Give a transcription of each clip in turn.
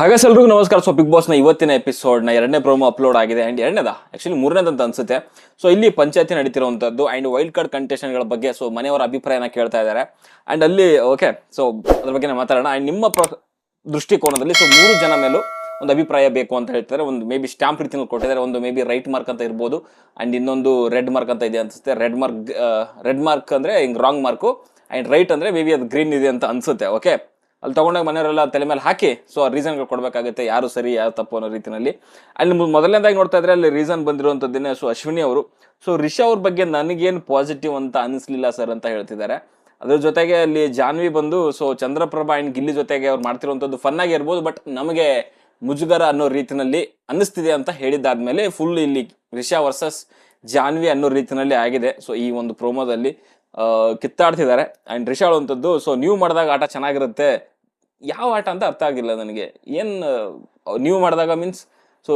ಹಾಗಾದ್ರೆ ಎಲ್ರಿಗೂ ನಮಸ್ಕಾರ. ಸೊ ಬಿಗ್ ಬಾಸ್ನ ಇವತ್ತಿನ ಎಪಿಸೋಡ್ನ ಎರಡನೇ ಪ್ರೋಮೋ ಅಪ್ಲೋಡ್ ಆಗಿದೆ ಆ್ಯಂಡ್ ಎರಡನೇದ? ಆ್ಯಕ್ಚುಲಿ ಮೂರನೇದಂತ ಅನ್ಸುತ್ತೆ. ಸೊ ಇಲ್ಲಿ ಪಂಚಾಯತಿ ನಡೀತಿರುವಂಥದ್ದು ಆ್ಯಂಡ್ ವೈಲ್ಡ್ ಕಾರ್ಡ್ ಕಂಟೆಸ್ಟೆಂಟ್ಗಳ ಬಗ್ಗೆ ಸೊ ಮನೆಯವರ ಅಭಿಪ್ರಾಯನ ಕೇಳ್ತಾ ಇದ್ದಾರೆ. ಆ್ಯಂಡ್ ಅಲ್ಲಿ ಓಕೆ ಸೊ ಅದ್ರ ಬಗ್ಗೆ ಮಾತಾಡೋಣ. ಆ್ಯಂಡ್ ನಿಮ್ಮ ಪ್ರ ದೃಷ್ಟಿಕೋನದಲ್ಲಿ ಸೊ ಮೂರು ಜನ ಮೇಲೂ ಒಂದು ಅಭಿಪ್ರಾಯ ಬೇಕು ಅಂತ ಹೇಳ್ತಾರೆ. ಒಂದು ಮೇ ಬಿ ಸ್ಟ್ಯಾಂಪ್ ರೀತಿಯಲ್ಲಿ ಕೊಟ್ಟಿದ್ದಾರೆ, ಒಂದು ಮೇ ಬಿ ರೈಟ್ ಮಾರ್ಕ್ ಅಂತ ಇರ್ಬೋದು. ಆ್ಯಂಡ್ ಇನ್ನೊಂದು ರೆಡ್ ಮಾರ್ಕ್ ಅಂತ ಇದೆ ಅನ್ಸುತ್ತೆ. ರೆಡ್ ಮಾರ್ಕ್ ರೆಡ್ ಮಾರ್ಕ್ ಅಂದರೆ ಹಿಂಗೆ ರಾಂಗ್ ಮಾರ್ಕು ಆ್ಯಂಡ್ ರೈಟ್ ಅಂದರೆ ಮೇ ಬಿ ಅದು ಗ್ರೀನ್ ಇದೆ ಅಂತ ಅನ್ಸುತ್ತೆ ಓಕೆ ಅಲ್ಲಿ ತಗೊಂಡಾಗ ಮನೆಯವರೆಲ್ಲ ತಲೆ ಮೇಲೆ ಹಾಕಿ ಸೊ ಆ ರೀಸನ್ಗಳು ಕೊಡಬೇಕಾಗುತ್ತೆ, ಯಾರು ಸರಿ, ಯಾರು ತಪ್ಪು ಅನ್ನೋ ರೀತಿಯಲ್ಲಿ. ಅಲ್ಲಿ ಮೊದಲನೇದಾಗಿ ನೋಡ್ತಾ ಇದ್ರೆ ಅಲ್ಲಿ ರೀಸನ್ ಬಂದಿರುವಂಥದ್ದೇನೆ ಸೊ ಅಶ್ವಿನಿ ಅವರು. ಸೊ ರಿಷಾ ಅವ್ರ ಬಗ್ಗೆ ನನಗೇನು ಪಾಸಿಟಿವ್ ಅಂತ ಅನಿಸ್ಲಿಲ್ಲ ಸರ್ ಅಂತ ಹೇಳ್ತಿದ್ದಾರೆ. ಅದ್ರ ಜೊತೆಗೆ ಅಲ್ಲಿ ಜಾನ್ವಿ ಬಂದು ಸೊ ಚಂದ್ರಪ್ರಭಾ ಆ್ಯಂಡ್ ಗಿಲ್ಲಿ ಜೊತೆಗೆ ಅವ್ರು ಮಾಡ್ತಿರುವಂಥದ್ದು ಫನ್ನಾಗಿ ಇರ್ಬೋದು ಬಟ್ ನಮಗೆ ಮುಜುಗರ ಅನ್ನೋ ರೀತಿಯಲ್ಲಿ ಅನ್ನಿಸ್ತಿದೆ ಅಂತ ಹೇಳಿದ್ದಾದ್ಮೇಲೆ ಫುಲ್ ಇಲ್ಲಿ ರಿಷಾ ವರ್ಸಸ್ ಜಾನ್ವಿ ಅನ್ನೋ ರೀತಿಯಲ್ಲಿ ಆಗಿದೆ. ಸೊ ಈ ಒಂದು ಪ್ರೋಮೋದಲ್ಲಿ ಕಿತ್ತಾಡ್ತಿದ್ದಾರೆ. ಆ್ಯಂಡ್ ರಿಷಾ ಅಂಥದ್ದು ಸೊ ನೀವು ಮಾಡಿದಾಗ ಆಟ ಚೆನ್ನಾಗಿರುತ್ತೆ. ಯಾವ ಆಟ ಅಂತ ಅರ್ಥ ಆಗಿಲ್ಲ ನನಗೆ. ಏನು ನೀವು ಮಾಡಿದಾಗ ಮೀನ್ಸ್ ಸೊ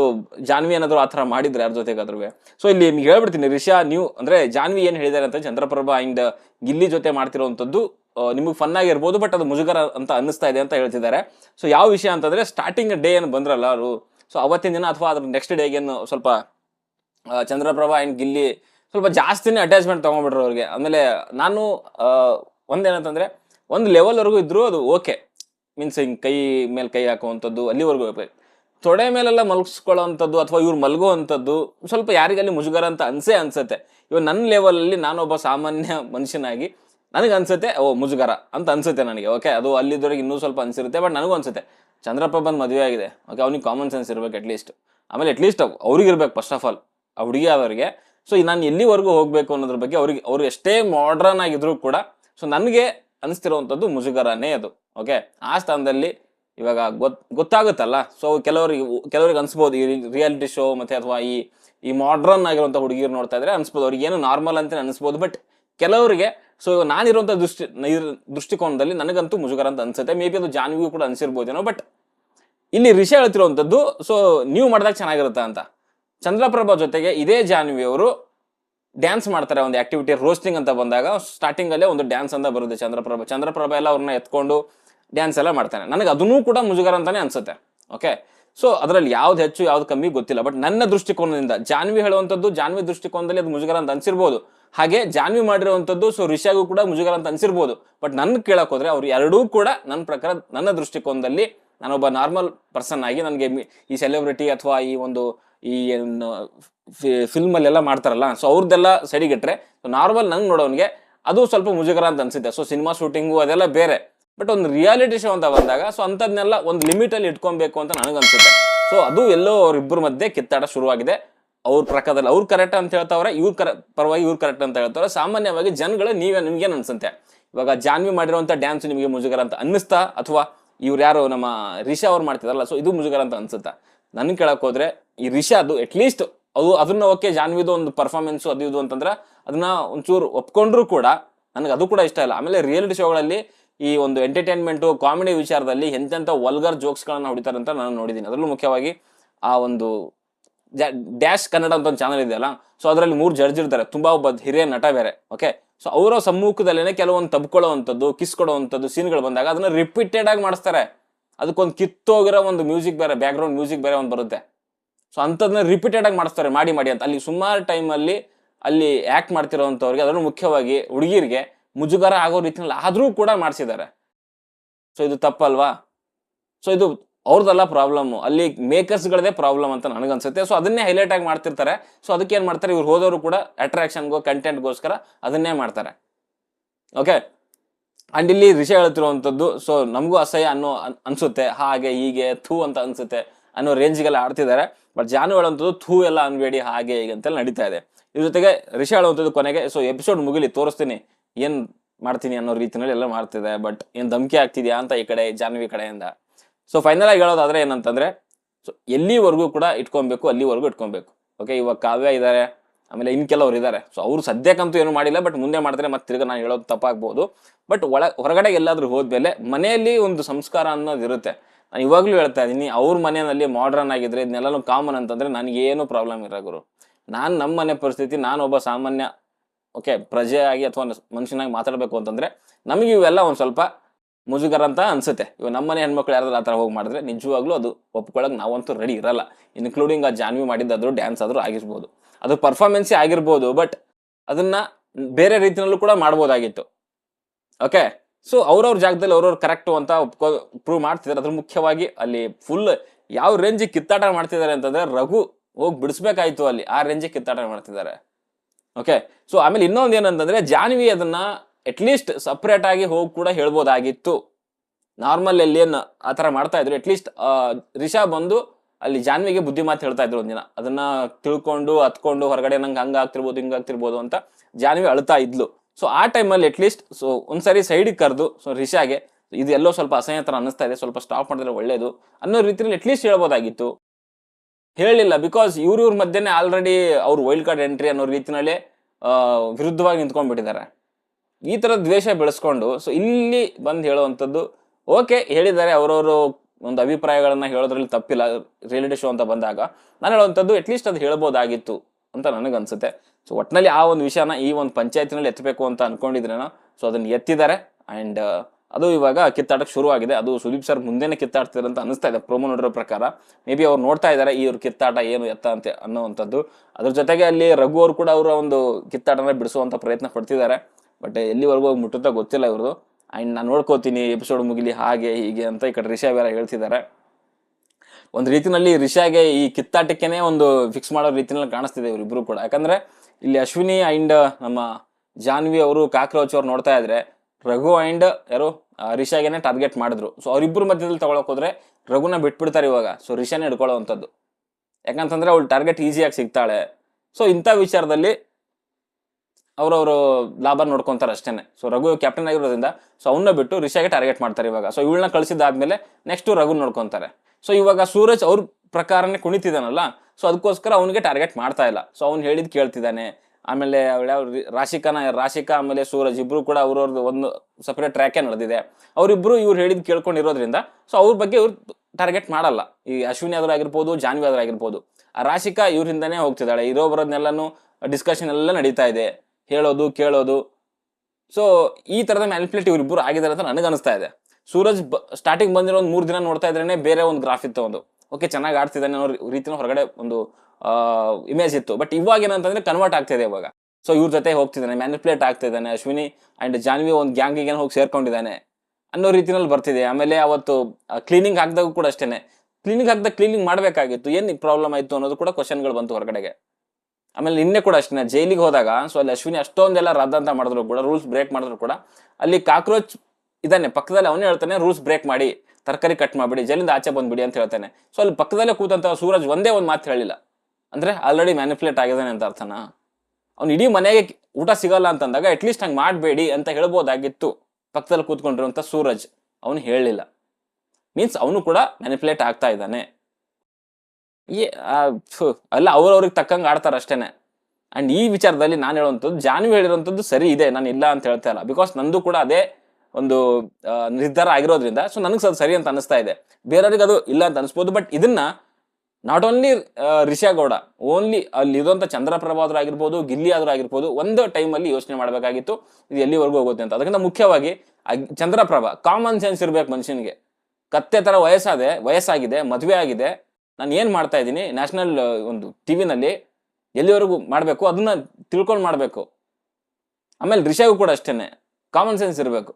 ಜಾನ್ವಿ ಏನಾದರೂ ಆ ಥರ ಮಾಡಿದ್ರೆ ಯಾರ ಜೊತೆಗಾದ್ರೂ ಸೊ ಇಲ್ಲಿ ನಿಮ್ಗೆ ಹೇಳ್ಬಿಡ್ತೀನಿ ರಿಷಾ ನೀವು ಅಂದರೆ ಜಾನ್ವಿ ಏನು ಹೇಳಿದ್ದಾರೆ ಅಂತ ಚಂದ್ರಪ್ರಭಾ ಆ್ಯಂಡ್ ಗಿಲ್ಲಿ ಜೊತೆ ಮಾಡ್ತಿರೋವಂಥದ್ದು ನಿಮಗೆ ಫನ್ ಆಗಿರ್ಬೋದು ಬಟ್ ಅದು ಮುಜುಗರ ಅಂತ ಅನ್ನಿಸ್ತಾ ಇದೆ ಅಂತ ಹೇಳ್ತಿದ್ದಾರೆ. ಸೊ ಯಾವ ವಿಷಯ ಅಂತಂದರೆ ಸ್ಟಾರ್ಟಿಂಗ್ ಡೇ ಏನು ಬಂದ್ರಲ್ಲ ಅವರು ಸೊ ಅವತ್ತಿನ ದಿನ ಅಥವಾ ಅದ್ರ ನೆಕ್ಸ್ಟ್ ಡೇಗೇನು ಸ್ವಲ್ಪ ಚಂದ್ರಪ್ರಭ ಚಂದ್ರಪ್ರಭಾ ಆ್ಯಂಡ್ ಗಿಲ್ಲಿ ಸ್ವಲ್ಪ ಜಾಸ್ತಿನೇ ಅಟ್ಯಾಚ್ಮೆಂಟ್ ತೊಗೊಂಡ್ಬಿಟ್ರು ಅವ್ರಿಗೆ. ಆಮೇಲೆ ನಾನು ಒಂದೇನಂತಂದ್ರೆ ಒಂದು ಲೆವೆಲ್ವರೆಗೂ ಇದ್ದರೂ ಅದು ಓಕೆ ಮೀನ್ಸ್ ಹಿಂಗೆ ಕೈ ಮೇಲೆ ಕೈ ಹಾಕುವಂಥದ್ದು ಅಲ್ಲಿವರೆಗೂ ಹೋಗ್ಬೇಕು ತೊಡೆ ಮೇಲೆಲ್ಲ ಮಲಗಿಸ್ಕೊಳ್ಳೋವಂಥದ್ದು ಅಥವಾ ಇವ್ರು ಮಲಗುವಂಥದ್ದು ಸ್ವಲ್ಪ ಯಾರಿಗಲ್ಲಿ ಮುಜುಗರ ಅಂತ ಅನ್ಸೇ ಅನ್ಸುತ್ತೆ. ಇವಾಗ ನನ್ನ ಲೆವೆಲಲ್ಲಿ ನಾನೊಬ್ಬ ಸಾಮಾನ್ಯ ಮನುಷ್ಯನಾಗಿ ನನಗೆ ಅನ್ಸುತ್ತೆ, ಓ, ಮುಜುಗರ ಅಂತ ಅನ್ಸುತ್ತೆ ನನಗೆ ಓಕೆ ಅದು ಅಲ್ಲಿದ್ದವರೆಗೆ ಇನ್ನೂ ಸ್ವಲ್ಪ ಅನ್ಸಿರುತ್ತೆ ಬಟ್ ನನಗೂ ಅನ್ಸುತ್ತೆ. ಚಂದ್ರಪ್ಪ ಬಂದು ಮದುವೆ ಆಗಿದೆ ಓಕೆ ಅವ್ನಿಗೆ ಕಾಮನ್ ಸೆನ್ಸ್ ಇರ್ಬೇಕು ಅಟ್ಲೀಸ್ಟ್ ಆಮೇಲೆ ಅಟ್ಲೀಸ್ಟ್ ಅವ್ರಿಗಿರ್ಬೇಕು ಫಸ್ಟ್ ಆಫ್ ಆಲ್ ಆ ಹುಡುಗಿ ಆದವ್ರಿಗೆ ಸೊ ನಾನು ಎಲ್ಲಿವರೆಗೂ ಹೋಗಬೇಕು ಅನ್ನೋದ್ರ ಬಗ್ಗೆ ಅವ್ರಿಗೆ, ಅವ್ರು ಎಷ್ಟೇ ಮಾಡ್ರನ್ ಆಗಿದ್ರು ಕೂಡ ಸೊ ನನಗೆ ಅನಿಸ್ತಿರುವಂಥದ್ದು ಮುಜುಗರನೇ ಅದು ಓಕೆ ಆ ಸ್ಥಾನದಲ್ಲಿ ಇವಾಗ ಗೊತ್, ಗೊತ್ತಾಗುತ್ತಲ್ಲ? ಸೊ ಕೆಲವರಿಗೆ ಕೆಲವರಿಗೆ ಅನ್ಸ್ಬೋದು, ಈ ರಿಯಾಲಿಟಿ ಶೋ ಮತ್ತೆ ಅಥವಾ ಈ ಈ ಮಾಡ್ರನ್ ಆಗಿರುವಂಥ ಹುಡುಗಿರು ನೋಡ್ತಾ ಇದ್ರೆ ಅನ್ಸ್ಬೋದು, ಅವ್ರಿಗೆ ಏನು ನಾರ್ಮಲ್ ಅಂತ ಅನ್ಸ್ಬೋದು ಬಟ್ ಕೆಲವರಿಗೆ ಸೊ ನಾನಿರುವಂಥ ದೃಷ್ಟಿ ದೃಷ್ಟಿಕೋನದಲ್ಲಿ ನನಗಂತೂ ಮುಜುಗರ ಅಂತ ಅನ್ಸುತ್ತೆ. ಮೇ ಬಿ ಅದು ಜಾನ್ವಿಗೂ ಕೂಡ ಅನ್ಸಿರ್ಬೋದೇನೋ ಬಟ್ ಇಲ್ಲಿ ರಿಷಾ ಹೇಳ್ತಿರುವಂಥದ್ದು ಸೊ ನೀವು ಮಾಡಿದಾಗ ಚೆನ್ನಾಗಿರುತ್ತೆ ಅಂತ. ಚಂದ್ರಪ್ರಭಾ ಜೊತೆಗೆ ಇದೇ ಜಾನ್ವಿ ಅವರು ಡ್ಯಾನ್ಸ್ ಮಾಡ್ತಾರೆ, ಒಂದು ಆಕ್ಟಿವಿಟಿ ರೋಸ್ಟಿಂಗ್ ಅಂತ ಬಂದಾಗ ಸ್ಟಾರ್ಟಿಂಗ್ ಅಲ್ಲೇ ಒಂದು ಡ್ಯಾನ್ಸ್ ಅಂತ ಬರುತ್ತೆ ಚಂದ್ರಪ್ರಭಾ. ಚಂದ್ರಪ್ರಭಾ ಎಲ್ಲ ಅವ್ರನ್ನ ಎತ್ಕೊಂಡು ಡ್ಯಾನ್ಸ್ ಎಲ್ಲ ಮಾಡ್ತಾನೆ. ನನಗೆ ಅದನ್ನೂ ಕೂಡ ಮುಜುಗರ ಅಂತಾನೆ ಅನ್ಸುತ್ತೆ. ಓಕೆ ಸೊ ಅದರಲ್ಲಿ ಯಾವ್ದು ಹೆಚ್ಚು, ಯಾವ್ದು ಕಮ್ಮಿ ಗೊತ್ತಿಲ್ಲ. ಬಟ್ ನನ್ನ ದೃಷ್ಟಿಕೋನದಿಂದ, ಜಾನ್ವಿ ಹೇಳುವಂಥದ್ದು ಜಾನ್ವಿ ದೃಷ್ಟಿಕೋನದಲ್ಲಿ ಅದು ಮುಜುಗರ ಅಂತ ಅನ್ಸಿರ್ಬೋದು. ಹಾಗೆ ಜಾನ್ವಿ ಮಾಡಿರುವಂಥದ್ದು ಸೊ ರಿಷಾಗೂ ಕೂಡ ಮುಜುಗರ ಅಂತ ಅನ್ಸಿರ್ಬೋದು. ಬಟ್ ನನ್ನ ಕೇಳಕ್ ಹೋದ್ರೆ ಅವ್ರು ಎರಡೂ ಕೂಡ ನನ್ನ ಪ್ರಕಾರ, ನನ್ನ ದೃಷ್ಟಿಕೋನದಲ್ಲಿ ನಾನೊಬ್ಬ ನಾರ್ಮಲ್ ಪರ್ಸನ್ ಆಗಿ ನನಗೆ ಈ ಸೆಲೆಬ್ರಿಟಿ ಅಥವಾ ಈ ಒಂದು ಈ ಫಿಲ್ಮಲ್ಲೆಲ್ಲ ಮಾಡ್ತಾರಲ್ಲ ಸೊ ಅವ್ರದ್ದೆಲ್ಲ ಸರಿಗಿಟ್ರೆ ನಾರ್ಮಲ್ ನಂಗೆ ನೋಡೋನ್ಗೆ ಅದು ಸ್ವಲ್ಪ ಮುಜುಗರ ಅಂತ ಅನ್ಸುತ್ತೆ. ಸೊ ಸಿನಿಮಾ ಶೂಟಿಂಗು ಅದೆಲ್ಲ ಬೇರೆ. ಬಟ್ ಒಂದು ರಿಯಾಲಿಟಿ ಶೋ ಅಂತ ಬಂದಾಗ ಸೊ ಅಂಥದ್ನೆಲ್ಲ ಒಂದು ಲಿಮಿಟಲ್ಲಿ ಇಟ್ಕೊಬೇಕು ಅಂತ ನನಗನ್ಸುತ್ತೆ ಸೊ ಅದು ಎಲ್ಲೋ ಅವರಿಬ್ಬರ ಮಧ್ಯೆ ಕಿತ್ತಾಟ ಶುರುವಾಗಿದೆ. ಅವ್ರ ಪ್ರಕಾರದಲ್ಲಿ ಅವ್ರು ಕರೆಕ್ಟ್ ಅಂತ ಹೇಳ್ತಾವ್ರೆ, ಇವ್ರ ಕರೆ, ಪರವಾಗಿ ಇವ್ರು ಕರೆಕ್ಟ್ ಅಂತ ಹೇಳ್ತಾವ್ರೆ. ಸಾಮಾನ್ಯವಾಗಿ ಜನಗಳು ನೀವೇ, ನಿಮ್ಗೇನು ಅನ್ಸುತ್ತೆ? ಇವಾಗ ಜಾನ್ವಿ ಮಾಡಿರುವಂಥ ಡ್ಯಾನ್ಸ್ ನಿಮಗೆ ಮುಜುಗರ ಅಂತ ಅನ್ನಿಸ್ತಾ ಅಥವಾ ಇವ್ರು ಯಾರು ನಮ್ಮ ರಿಷಾ ಅವ್ರು ಮಾಡ್ತಿದಾರಲ್ಲ ಸೊ ಇದು ಮುಜುಗರ ಅಂತ ಅನ್ಸುತ್ತಾ. ನನ್ ಕೇಳಕ್ ಹೋದ್ರೆ ಈ ರಿಷಾದು ಅಟ್ಲೀಸ್ಟ್ ಅದು ಅದನ್ನ ಓಕೆ ಜಾನ್ವಿದು ಒಂದು ಪರ್ಫಾರ್ಮೆನ್ಸ್ ಅದು ಇದು ಅಂತಂದ್ರೆ ಅದನ್ನ ಒಂಚೂರು ಒಪ್ಕೊಂಡ್ರು ಕೂಡ ನನಗೆ ಅದು ಕೂಡ ಇಷ್ಟ ಇಲ್ಲ. ಆಮೇಲೆ ರಿಯಾಲಿಟಿ ಶೋಗಳಲ್ಲಿ ಈ ಒಂದು ಎಂಟರ್ಟೈನ್ಮೆಂಟು ಕಾಮಿಡಿ ವಿಚಾರದಲ್ಲಿ ಎಂತೆಂಥ ವಲ್ಗರ್ ಜೋಕ್ಸ್ಗಳನ್ನ ಹೊಡಿತಾರೆ ಅಂತ ನಾನು ನೋಡಿದ್ದೀನಿ ಅದರಲ್ಲೂ ಮುಖ್ಯವಾಗಿ ಆ ಒಂದು ಡ್ಯಾಶ್ ಕನ್ನಡ ಅಂತ ಒಂದು ಚಾನಲ್ ಇದೆಯಲ್ಲ ಸೊ ಅದರಲ್ಲಿ ಮೂರು ಜಡ್ಜ್ ಇರ್ತಾರೆ. ತುಂಬಾ ಒಬ್ಬ ಹಿರಿಯ ನಟ ಬೇರೆ ಓಕೆ ಸೊ ಅವರ ಸಮ್ಮುಖದಲ್ಲೇ ಕೆಲವೊಂದು ತಬ್ಕೊಳ್ಳೋವಂಥದ್ದು, ಕಿಸ್ ಕೊಡುವಂಥದ್ದು ಸೀನ್ಗಳು ಬಂದಾಗ ಅದನ್ನ ರಿಪೀಟೆಡ್ ಆಗಿ ಮಾಡಿಸ್ತಾರೆ. ಅದಕ್ಕೊಂದು ಕಿತ್ತೋಗಿರೋ ಒಂದು ಮ್ಯೂಸಿಕ್ ಬೇರೆ ಬ್ಯಾಕ್ಗ್ರೌಂಡ್ ಮ್ಯೂಸಿಕ್ ಬೇರೆ ಒಂದು ಬರುತ್ತೆ. ಸೊ ಅಂಥದ್ದನ್ನ ರಿಪೀಟೆಡ್ ಆಗಿ ಮಾಡಿಸ್ತಾರೆ, ಮಾಡಿ ಮಾಡಿ ಅಂತ. ಅಲ್ಲಿ ಸುಮಾರು ಟೈಮಲ್ಲಿ ಅಲ್ಲಿ ಆ್ಯಕ್ಟ್ ಮಾಡ್ತಿರೋವಂಥವ್ರಿಗೆ ಅದನ್ನು ಮುಖ್ಯವಾಗಿ ಹುಡುಗಿರಿಗೆ ಮುಜುಗರ ಆಗೋ ರೀತಿಯಲ್ಲಿ ಆದರೂ ಕೂಡ ಮಾಡಿಸಿದ್ದಾರೆ. ಸೊ ಇದು ತಪ್ಪಲ್ವಾ? ಸೊ ಇದು ಅವ್ರದ್ದಲ್ಲ ಪ್ರಾಬ್ಲಮ್ ಅಲ್ಲಿ ಮೇಕರ್ಸ್ಗಳದೇ ಪ್ರಾಬ್ಲಮ್ ಅಂತ ನನಗನ್ಸುತ್ತೆ. ಸೊ ಅದನ್ನೇ ಹೈಲೈಟ್ ಆಗಿ ಮಾಡ್ತಿರ್ತಾರೆ. ಸೊ ಅದಕ್ಕೆ ಏನು ಮಾಡ್ತಾರೆ? ಇವ್ರು ಹೋದವರು ಕೂಡ ಅಟ್ರಾಕ್ಷನ್ಗೋ ಕಂಟೆಂಟ್ಗೋಸ್ಕರ ಅದನ್ನೇ ಮಾಡ್ತಾರೆ. ಓಕೆ ಆ್ಯಂಡ್ ಇಲ್ಲಿ ರಿಷಾ ಹೇಳ್ತಿರುವಂಥದ್ದು ಸೊ ನಮಗೂ ಅಸಹ್ಯ ಅನ್ನೋ ಅನ್- ಅನ್ಸುತ್ತೆ. ಹಾಗೆ, ಹೀಗೆ, ಥೂ ಅಂತ ಅನ್ಸುತ್ತೆ ಅನ್ನೋ ರೇಂಜ್ಗೆಲ್ಲ ಆಡ್ತಿದ್ದಾರೆ. ಬಟ್ ಜಾನು ಹೇಳುವಂಥದ್ದು ಥೂ ಎಲ್ಲ ಅನ್ಬೇಡಿ, ಹಾಗೆ, ಹೀಗೆ ಅಂತೆಲ್ಲ ನಡೀತಾ ಇದೆ. ಇದ್ರ ಜೊತೆಗೆ ರಿಷ ಹೇಳುವಂಥದ್ದು ಕೊನೆಗೆ ಸೊ ಎಪಿಸೋಡ್ ಮುಗಿಲಿ, ತೋರಿಸ್ತೀನಿ ಏನ್ ಮಾಡ್ತೀನಿ ಅನ್ನೋ ರೀತಿನಲ್ಲಿ ಎಲ್ಲ ಮಾಡ್ತಿದೆ. ಬಟ್ ಏನು ಧಮಕಿ ಆಗ್ತಿದ್ಯಾ ಅಂತ ಈ ಕಡೆ, ಜಾನ್ವಿ ಕಡೆಯಿಂದ. ಸೊ ಫೈನಲ್ ಆಗಿ ಹೇಳೋದಾದ್ರೆ ಏನಂತಂದ್ರೆ ಸೊ ಎಲ್ಲಿವರೆಗೂ ಕೂಡ ಇಟ್ಕೊಬೇಕು, ಅಲ್ಲಿವರೆಗೂ ಇಟ್ಕೊಬೇಕು. ಓಕೆ ಇವಾಗ ಕಾವ್ಯ ಇದ್ದಾರೆ ಆಮೇಲೆ ಇನ್ ಕೆಲವ್ರು ಇದ್ದಾರೆ ಸೊ ಅವ್ರು ಸದ್ಯಕ್ಕಂತೂ ಏನು ಮಾಡಿಲ್ಲ ಬಟ್ ಮುಂದೆ ಮಾಡಿದ್ರೆ ಮತ್ತೆ ತಿರ್ಗಿ ನಾನು ಹೇಳೋದು ತಪ್ಪಾಗ್ಬೋದು. ಬಟ್ ಒಳ, ಹೊರಗಡೆ ಎಲ್ಲಾದ್ರೂ ಹೋದ್ಮೇಲೆ ಮನೆಯಲ್ಲಿ ಒಂದು ಸಂಸ್ಕಾರ ಅನ್ನೋದು ಇರುತ್ತೆ. ನಾನು ಇವಾಗಲೂ ಹೇಳ್ತಾ ಇದ್ದೀನಿ ಅವ್ರ ಮನೆಯಲ್ಲಿ ಮಾಡ್ರನ್ ಆಗಿದ್ರೆ ಇದನ್ನೆಲ್ಲನೂ ಕಾಮನ್ ಅಂತಂದ್ರೆ ನನಗೇನು ಪ್ರಾಬ್ಲಮ್ ಇರ ಗುರು. ನಾನು ನಮ್ಮ ಮನೆ ಪರಿಸ್ಥಿತಿ, ನಾನು ಒಬ್ಬ ಸಾಮಾನ್ಯ ಓಕೆ ಪ್ರಜೆಯಾಗಿ ಅಥವಾ ಮನುಷ್ಯನಾಗಿ ಮಾತಾಡಬೇಕು ಅಂತಂದ್ರೆ ನಮಗೆ ಇವೆಲ್ಲ ಒಂದು ಸ್ವಲ್ಪ ಮುಜುಗರ ಅಂತ ಅನ್ಸುತ್ತೆ. ಇವಾಗ ನಮ್ಮನೆ ಹೆಣ್ಮಕ್ಳು ಯಾರಾದ್ರೂ ಆ ಥರ ಹೋಗಿ ಮಾಡಿದ್ರೆ ನಿಜವಾಗ್ಲೂ ಅದು ಒಪ್ಕೊಳ್ಳೋಕೆ ನಾವಂತೂ ರೆಡಿ ಇರಲ್ಲ. ಇನ್ಕ್ಲೂಡಿಂಗ್ ಆ ಜಾನ್ವಿ ಮಾಡಿದ್ದಾದ್ರೂ ಡ್ಯಾನ್ಸ್ ಆದ್ರೂ ಆಗಿರ್ಬೋದು. ಅದು ಪರ್ಫಾರ್ಮೆನ್ಸೇ ಆಗಿರ್ಬೋದು ಬಟ್ ಅದನ್ನ ಬೇರೆ ರೀತಿಯಲ್ಲೂ ಕೂಡ ಮಾಡ್ಬೋದಾಗಿತ್ತು. ಓಕೆ ಸೊ ಅವ್ರವ್ರ ಜಾಗದಲ್ಲಿ ಅವ್ರವ್ರು ಕರೆಕ್ಟು ಅಂತ ಒಪ್ಕೋ ಪ್ರೂವ್ ಮಾಡ್ತಿದ್ದಾರೆ ಅದ್ರ ಮುಖ್ಯವಾಗಿ ಅಲ್ಲಿ ಫುಲ್ ಯಾವ ರೇಂಜಿಗೆ ಕಿತ್ತಾಟ ಮಾಡ್ತಿದ್ದಾರೆ ಅಂತಂದ್ರೆ ರಘು ಹೋಗಿ ಬಿಡಿಸ್ಬೇಕಾಯ್ತು ಅಲ್ಲಿ. ಆ ರೇಂಜಿಗೆ ಕಿತ್ತಾಟ ಮಾಡ್ತಿದ್ದಾರೆ ಓಕೆ ಸೊ ಆಮೇಲೆ ಇನ್ನೊಂದು ಏನಂತಂದ್ರೆ ಜಾನ್ವಿ ಅದನ್ನ ಅಟ್ಲೀಸ್ಟ್ ಸಪ್ರೇಟ್ ಆಗಿ ಹೋಗಿ ಕೂಡ ಹೇಳ್ಬೋದಾಗಿತ್ತು. ನಾರ್ಮಲ್ ಅಲ್ಲಿ ಏನು ಆ ಥರ ಮಾಡ್ತಾ ಇದ್ರು. ಅಟ್ಲೀಸ್ಟ್ ರಿಷಾ ಬಂದು ಅಲ್ಲಿ ಜಾನ್ವಿಗೆ ಬುದ್ಧಿ ಮಾತು ಹೇಳ್ತಾ ಇದ್ರು ಒಂದಿನ. ಅದನ್ನ ತಿಳ್ಕೊಂಡು ಹತ್ಕೊಂಡು ಹೊರಗಡೆ ನಂಗೆ ಹಂಗ ಆಗ್ತಿರ್ಬೋದು ಹಿಂಗ ಆಗ್ತಿರ್ಬೋದು ಅಂತ ಜಾನ್ವಿ ಅಳ್ತಾ ಇದ್ಲು. ಸೊ ಆ ಟೈಮಲ್ಲಿ ಅಟ್ಲೀಸ್ಟ್ ಸೊ ಒಂದ್ಸರಿ ಸೈಡಿಗೆ ಕರೆದು ಸೊ ರಿಷಾಗೆ ಇದು ಎಲ್ಲೋ ಸ್ವಲ್ಪ ಅಸಹ್ಯ ಥರ ಅನ್ನಿಸ್ತಾ ಇದೆ. ಸ್ವಲ್ಪ ಸ್ಟಾಪ್ ಮಾಡಿದ್ರೆ ಒಳ್ಳೇದು ಅನ್ನೋ ರೀತಿಯಲ್ಲಿ ಅಟ್ಲೀಸ್ಟ್ ಹೇಳ್ಬೋದಾಗಿತ್ತು. ಹೇಳಿಲ್ಲ ಬಿಕಾಸ್ ಇವ್ರ ಇವ್ರ ಮಧ್ಯೆ ಆಲ್ರೆಡಿ ಅವ್ರು ವೈಲ್ಡ್ ಕಾರ್ಡ್ ಎಂಟ್ರಿ ಅನ್ನೋ ರೀತಿಯಲ್ಲೇ ಆ, ವಿರುದ್ಧವಾಗಿ ನಿಂತ್ಕೊಂಡ್ಬಿಟ್ಟಿದ್ದಾರೆ. ಈ ಥರ ದ್ವೇಷ ಬೆಳೆಸ್ಕೊಂಡು ಸೊ ಇಲ್ಲಿ ಬಂದು ಹೇಳುವಂಥದ್ದು ಓಕೆ ಹೇಳಿದ್ದಾರೆ, ಅವರವರು ಒಂದು ಅಭಿಪ್ರಾಯಗಳನ್ನು ಹೇಳೋದ್ರಲ್ಲಿ ತಪ್ಪಿಲ್ಲ ರಿಯಾಲಿಟಿ ಶೋ ಅಂತ ಬಂದಾಗ. ನಾನು ಹೇಳುವಂಥದ್ದು ಅಟ್ಲೀಸ್ಟ್ ಅದು ಹೇಳ್ಬೋದಾಗಿತ್ತು ಅಂತ ನನಗೆ ಅನ್ಸುತ್ತೆ ಸೊ ಒಟ್ಟಿನಲ್ಲಿ ಆ ಒಂದು ವಿಷಯನ ಈ ಒಂದು ಪಂಚಾಯತಿನಲ್ಲಿ ಎತ್ತಬೇಕು ಅಂತ ಅನ್ಕೊಂಡಿದ್ರೇನೋ ಸೊ ಅದನ್ನು ಎತ್ತಿದ್ದಾರೆ ಆ್ಯಂಡ್ ಅದು ಇವಾಗ ಕಿತ್ತಾಟಕ್ಕೆ ಶುರುವಾಗಿದೆ. ಅದು ಸುದೀಪ್ ಸರ್ ಮುಂದೆನೇ ಕಿತ್ತಾಡ್ತಿದ್ದಾರೆ ಅಂತ ಅನಿಸ್ತಾ ಇದೆ ಪ್ರೋಮೋ ನೋಡಿರೋ ಪ್ರಕಾರ. ಮೇ ಬಿ ಅವ್ರು ನೋಡ್ತಾ ಇದ್ದಾರೆ, ಈ ಇವ್ರ ಕಿತ್ತಾಟ ಏನು ಎತ್ತ ಅಂತ ಅನ್ನೋವಂಥದ್ದು. ಅದ್ರ ಜೊತೆಗೆ ಅಲ್ಲಿ ರಘು ಅವರು ಕೂಡ ಅವರ ಒಂದು ಕಿತ್ತಾಟನ ಬಿಡಿಸುವಂಥ ಪ್ರಯತ್ನ ಪಡ್ತಿದ್ದಾರೆ. ಬಟ್ ಎಲ್ಲಿವರೆಗೂ ಹೋಗಿ ಮುಟ್ಟುತ್ತಾ ಗೊತ್ತಿಲ್ಲ ಇವರು ಆ್ಯಂಡ್ ನಾನು ನೋಡ್ಕೋತೀನಿ ಎಪಿಸೋಡ್ ಮುಗಿಲಿ ಹಾಗೆ ಹೀಗೆ ಅಂತ ಈ ಕಡೆ ರಿಷಾ ಬೇರೆ ಹೇಳ್ತಿದ್ದಾರೆ. ಒಂದು ರೀತಿನಲ್ಲಿ ರಿಷಾಗೆ ಈ ಕಿತ್ತಾಟಕ್ಕೆನೇ ಒಂದು ಫಿಕ್ಸ್ ಮಾಡೋ ರೀತಿನಲ್ಲಿ ಕಾಣಿಸ್ತಿದೆ ಇವರಿಬ್ಬರು ಕೂಡ. ಯಾಕಂದ್ರೆ ಇಲ್ಲಿ ಅಶ್ವಿನಿ ಅಂಡ್ ನಮ್ಮ ಜಾನ್ವಿ ಅವರು ಕಾಕ್ರೋಚ್ ಅವ್ರು ನೋಡ್ತಾ ಇದ್ರೆ ರಘು ಅಂಡ್ ಯಾರು ರಿಷಾಗೆನೆ ಟಾರ್ಗೆಟ್ ಮಾಡಿದ್ರು. ಸೊ ಅವರಿಬ್ಬರು ಮಧ್ಯದಲ್ಲಿ ತಗೊಳಕ್ ಹೋದ್ರೆ ರಘುನ ಬಿಟ್ಬಿಡ್ತಾರೆ ಇವಾಗ. ಸೊ ರಿಷಾನೇ ಹಿಡ್ಕೊಳ್ಳೋವಂಥದ್ದು. ಯಾಕಂತಂದ್ರೆ ಅವಳು ಟಾರ್ಗೆಟ್ ಈಸಿಯಾಗಿ ಸಿಗ್ತಾಳೆ. ಸೊ ಇಂಥ ವಿಚಾರದಲ್ಲಿ ಅವ್ರವ್ರು ಲಾಭ ನೋಡ್ಕೊಂತಾರೆ ಅಷ್ಟೇನೆ. ಸೊ ರಘು ಕ್ಯಾಪ್ಟನ್ ಆಗಿರೋದ್ರಿಂದ ಸೊ ಅವನ್ನ ಬಿಟ್ಟು ರಿಷಾಗೆ ಟಾರ್ಗೆಟ್ ಮಾಡ್ತಾರೆ ಇವಾಗ. ಸೊ ಇವಳನ್ನ ಕಳಿಸಿದಾದ್ಮೇಲೆ ನೆಕ್ಸ್ಟ್ ರಘು ನೋಡ್ಕೊಂತಾರೆ. ಸೊ ಇವಾಗ ಸೂರಜ್ ಅವ್ರ ಪ್ರಕಾರನೇ ಕುಣಿತಿದ್ದಾನಲ್ಲ ಸೊ ಅದಕ್ಕೋಸ್ಕರ ಅವನಿಗೆ ಟಾರ್ಗೆಟ್ ಮಾಡ್ತಾ ಇಲ್ಲ. ಸೊ ಅವ್ನು ಹೇಳಿದ್ ಕೇಳ್ತಿದ್ದಾನೆ. ಆಮೇಲೆ ಅವಳ ರಾಶಿಕಾನ, ರಾಶಿಕಾ ಆಮೇಲೆ ಸೂರಜ್ ಇಬ್ರು ಕೂಡ ಅವ್ರವ್ರದ್ದು ಒಂದು ಸಪ್ರೇಟ್ ಟ್ರ್ಯಾಕೇ ನಡೆದಿದೆ. ಅವರಿಬ್ರು ಇವ್ರು ಹೇಳಿದ್ ಕೇಳ್ಕೊಂಡಿರೋದ್ರಿಂದ ಸೊ ಅವ್ರ ಬಗ್ಗೆ ಇವ್ರು ಟಾರ್ಗೆಟ್ ಮಾಡಲ್ಲ. ಈ ಅಶ್ವಿನಿ ಆಗಿರ್ಬೋದು, ಜಾನ್ವಿ ಆಗಿರ್ಬೋದು. ಆ ರಾಶಿಕಾ ಇವ್ರಿಂದಾನೇ ಹೋಗ್ತಿದ್ದಾಳೆ. ಇರೋ ಬರೋದನ್ನೆಲ್ಲನೂ ಡಿಸ್ಕಷನ್ ಎಲ್ಲ ನಡೀತಾ ಇದೆ. ಹೇಳೋದು, ಕೇಳೋದು. ಸೊ ಈ ತರದ ಮ್ಯಾನಿಪ್ಯುಲೇಟ್ ಇವರಿಬ್ಬರು ಆಗಿದ್ದಾರೆ ಅಂತ ನನಗೆ ಅನಿಸ್ತಾ ಇದೆ. ಸೂರಜ್ ಸ್ಟಾರ್ಟಿಂಗ್ ಬಂದಿರೋ ಒಂದು ಮೂರು ದಿನ ನೋಡ್ತಾ ಇದ್ರೇನೆ ಬೇರೆ ಒಂದು ಗ್ರಾಫ್ ಇತ್ತು ಒಂದು. ಓಕೆ ಚೆನ್ನಾಗಿ ಆಡ್ತಿದ್ದಾನೆ ಅನ್ನೋ ರೀತಿನ ಹೊರಗಡೆ ಒಂದು ಇಮೇಜ್ ಇತ್ತು. ಬಟ್ ಇವಾಗ ಏನಂತಂದ್ರೆ ಕನ್ವರ್ಟ್ ಆಗ್ತಿದೆ ಇವಾಗ. ಸೊ ಇವ್ರ ಜೊತೆ ಹೋಗ್ತಿದ್ದಾನೆ ಮ್ಯಾನಿಪ್ಯುಲೇಟ್ ಆಗ್ತಿದ್ದಾನೆ ಅಶ್ವಿನಿ ಅಂಡ್ ಜಾನ್ವಿ ಒಂದು ಗ್ಯಾಂಗಿಗೆ ಹೋಗಿ ಸೇರ್ಕೊಂಡಿದ್ದಾನೆ ಅನ್ನೋ ರೀತಿನಲ್ಲಿ ಬರ್ತಿದೆ. ಆಮೇಲೆ ಅವತ್ತು ಕ್ಲೀನಿಂಗ್ ಹಾಕಿದಾಗ ಕೂಡ ಅಷ್ಟೇನೆ. ಕ್ಲೀನಿಂಗ್ ಹಾಕಿದಾಗ ಕ್ಲೀನಿಂಗ್ ಮಾಡಬೇಕಾಗಿತ್ತು. ಏನು ಪ್ರಾಬ್ಲಮ್ ಆಯಿತು ಅನ್ನೋದು ಕೂಡ ಕ್ವಶನ್ಗಳು ಬಂತು ಹೊರಗಡೆಗೆ. ಆಮೇಲೆ ನಿನ್ನೆ ಕೂಡ ಅಷ್ಟೇ ಜೈಲಿಗೆ ಹೋದಾಗ, ಸೊ ಅಲ್ಲಿ ಅಶ್ವಿನಿ ಅಷ್ಟೊಂದೆಲ್ಲ ರದ್ದಂತ ಮಾಡಿದ್ರು ಕೂಡ ರೂಲ್ಸ್ ಬ್ರೇಕ್ ಮಾಡಿದ್ರು ಕೂಡ. ಅಲ್ಲಿ ಕಾಕ್ರೋಚ್ ಇದಾನೆ ಪಕ್ಕದಲ್ಲಿ ಅವನೇ ಹೇಳ್ತಾನೆ ರೂಲ್ಸ್ ಬ್ರೇಕ್ ಮಾಡಿ, ತರಕಾರಿ ಕಟ್ ಮಾಡಿಬಿಡಿ, ಜೈಲಿಂದ ಆಚೆ ಬಂದ್ಬಿಡಿ ಅಂತ ಹೇಳ್ತಾನೆ. ಸೊ ಅಲ್ಲಿ ಪಕ್ಕದಲ್ಲೇ ಕೂತಂತ ಸೂರಜ್ ಒಂದೇ ಒಂದು ಮಾತು ಹೇಳಿಲ್ಲ. ಅಂದರೆ ಆಲ್ರೆಡಿ ಮ್ಯಾನಿಪುಲೇಟ್ ಆಗಿದ್ದಾನೆ ಅಂತ ಅರ್ಥನಾ? ಅವ್ನು ಇಡೀ ಮನೆಗೆ ಊಟ ಸಿಗಲ್ಲ ಅಂತಂದಾಗ ಅಟ್ಲೀಸ್ಟ್ ಹಂಗೆ ಮಾಡಬೇಡಿ ಅಂತ ಹೇಳ್ಬೋದಾಗಿತ್ತು ಪಕ್ಕದಲ್ಲಿ ಕೂತ್ಕೊಂಡಿರುವಂಥ ಸೂರಜ್. ಅವನು ಹೇಳಲಿಲ್ಲ ಮೀನ್ಸ್ ಅವನು ಕೂಡ ಮ್ಯಾನಿಪುಲೇಟ್ ಆಗ್ತಾ ಇದ್ದಾನೆ. ಫು, ಅಲ್ಲ ಅವ್ರವ್ರಿಗೆ ತಕ್ಕಂಗೆ ಆಡ್ತಾರೆ ಅಷ್ಟೇನೆ. ಅಂಡ್ ಈ ವಿಚಾರದಲ್ಲಿ ನಾನು ಹೇಳುವಂಥದ್ದು ಜಾನ್ವಿ ಹೇಳಿರುವಂಥದ್ದು ಸರಿ ಇದೆ ನಾನು ಇಲ್ಲ ಅಂತ ಹೇಳ್ತಾ ಇಲ್ಲ. ಬಿಕಾಸ್ ನಂದು ಕೂಡ ಅದೇ ಒಂದು ನಿರ್ಧಾರ ಆಗಿರೋದ್ರಿಂದ ಸೊ ನನಗೆ ಅದು ಸರಿ ಅಂತ ಅನಿಸ್ತಾ ಇದೆ. ಬೇರೆಯವ್ರಿಗೆ ಅದು ಇಲ್ಲ ಅಂತ ಅನಿಸ್ಬೋದು ಬಟ್ ಇದನ್ನ not only Risha Gowda only ಅಲ್ಲಿ ಇರುವಂಥ ಚಂದ್ರಪ್ರಭಾದ್ರು ಆಗಿರ್ಬೋದು ಗಿಲ್ಲಿ ಆದ್ರೂ ಆಗಿರ್ಬೋದು ಒಂದು ಟೈಮಲ್ಲಿ ಯೋಚನೆ ಮಾಡಬೇಕಾಗಿತ್ತು ಇದು ಎಲ್ಲಿವರೆಗೂ ಹೋಗುತ್ತೆ ಅಂತ. ಅದಕ್ಕಿಂತ ಮುಖ್ಯವಾಗಿ ಚಂದ್ರಪ್ರಭಾ ಕಾಮನ್ ಸೆನ್ಸ್ ಇರಬೇಕು ಮನುಷ್ಯನಿಗೆ. ಕತ್ತೆ ಥರ ವಯಸ್ಸಾದೆ ವಯಸ್ಸಾಗಿದೆ ಮದುವೆ ಆಗಿದೆ ನಾನು ಏನು ಮಾಡ್ತಾ ಇದ್ದೀನಿ? ನ್ಯಾಷನಲ್ ಒಂದು ಟಿ ವಿನಲ್ಲಿ ಎಲ್ಲಿವರೆಗೂ ಮಾಡಬೇಕು? ಅದನ್ನ ತಿಳ್ಕೊಂಡು ಮಾಡಬೇಕು. ಆಮೇಲೆ ರಿಷಾಗೂ ಕೂಡ ಅಷ್ಟೇನೆ. ಕಾಮನ್ ಸೆನ್ಸ್ ಇರಬೇಕು.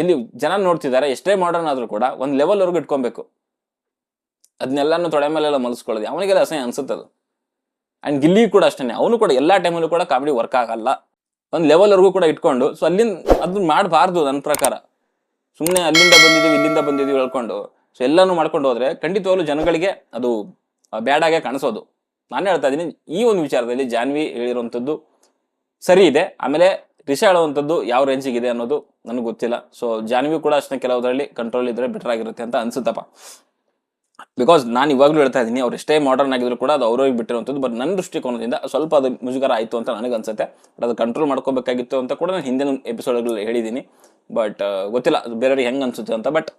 ಎಲ್ಲಿ ಜನ ನೋಡ್ತಿದ್ದಾರೆ, ಎಷ್ಟೇ ಮಾಡರ್ನ್ ಆದರೂ ಕೂಡ ಒಂದು ಲೆವೆಲ್ವರೆಗೂ ಇಟ್ಕೊಬೇಕು. ಅದನ್ನೆಲ್ಲನೂ ತೊಡೆ ಮೇಲೆಲ್ಲ ಮಲಸ್ಕೊಳ್ಳೋದು. ಅವನಿಗೆಲ್ಲ ಅಸಹ್ಯ ಅನ್ಸುತ್ತೆ ಅದು. ಆ್ಯಂಡ್ ಗಿಲ್ಲಿ ಕೂಡ ಅಷ್ಟೇ ಅವನು ಕೂಡ ಎಲ್ಲ ಟೈಮಲ್ಲೂ ಕೂಡ ಕಾಮಿಡಿ ವರ್ಕ್ ಆಗಲ್ಲ. ಒಂದು ಲೆವೆಲ್ವರೆಗೂ ಕೂಡ ಇಟ್ಕೊಂಡು, ಸೊ ಅಲ್ಲಿಂದ ಅದನ್ನ ಮಾಡಬಾರ್ದು ನನ್ನ ಪ್ರಕಾರ. ಸುಮ್ಮನೆ ಅಲ್ಲಿಂದ ಬಂದಿದ್ದೀವಿ ಇಲ್ಲಿಂದ ಬಂದಿದ್ದೀವಿ ಹೇಳ್ಕೊಂಡು. ಸೊ ಎಲ್ಲಾನು ಮಾಡ್ಕೊಂಡು ಹೋದ್ರೆ ಖಂಡಿತವಾಗ್ಲೂ ಜನಗಳಿಗೆ ಅದು ಬ್ಯಾಡಾಗೆ ಕಾಣಿಸೋದು. ನಾನು ಹೇಳ್ತಾ ಇದ್ದೀನಿ, ಈ ಒಂದು ವಿಚಾರದಲ್ಲಿ ಜಾನ್ವಿ ಹೇಳಿರುವಂಥದ್ದು ಸರಿ ಇದೆ. ಆಮೇಲೆ ರಿಷಾ ಹೇಳುವಂಥದ್ದು ಯಾವ ರೇಂಜಿಗೆ ಇದೆ ಅನ್ನೋದು ನನಗೆ ಗೊತ್ತಿಲ್ಲ. ಸೊ ಜಾನ್ವಿ ಕೂಡ ಅಷ್ಟೇ ಕೆಲವುದರಲ್ಲಿ ಕಂಟ್ರೋಲ್ ಇದ್ರೆ ಬೆಟರ್ ಆಗಿರುತ್ತೆ ಅಂತ ಅನ್ಸುತ್ತಪ್ಪ. ಬಿಕಾಸ್ ನಾನು ಇವಾಗಲೂ ಹೇಳ್ತಾ ಇದ್ದೀನಿ, ಅವ್ರು ಎಷ್ಟೇ ಮಾಡರ್ನ್ ಆಗಿದ್ರು ಕೂಡ ಅದು ಅವ್ರವ್ರಿಗೆ ಬಿಟ್ಟಿರುವಂಥದ್ದು. ಬಟ್ ನನ್ನ ದೃಷ್ಟಿಕೋನದಿಂದ ಸ್ವಲ್ಪ ಅದು ಮುಜುಗರ ಆಯಿತು ಅಂತ ನನಗೆ ಅನ್ಸುತ್ತೆ. ಬಟ್ ಅದು ಕಂಟ್ರೋಲ್ ಮಾಡ್ಕೋಬೇಕಾಗಿತ್ತು ಅಂತ ಕೂಡ ನಾನು ಹಿಂದಿನ ಎಪಿಸೋಡ್ಗಳಲ್ಲಿ ಹೇಳಿದ್ದೀನಿ. ಬಟ್ ಗೊತ್ತಿಲ್ಲ ಬೇರೆಯವ್ರಿಗೆ ಹೆಂಗೆ ಅನ್ಸುತ್ತೆ ಅಂತ. ಬಟ್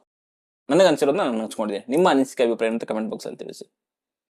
ನನಗೆ ಅನ್ಸಿರೋದನ್ನ ನಾನು ಹಂಚ್ಕೊಂಡಿದ್ದೀನಿ. ನಿಮ್ಮ ಅನಿಸಿಕೆ ಅಭಿಪ್ರಾಯ ಅಂತ ಕಮೆಂಟ್ ಬಾಕ್ಸಲ್ಲಿ ತಿಳಿಸಿ.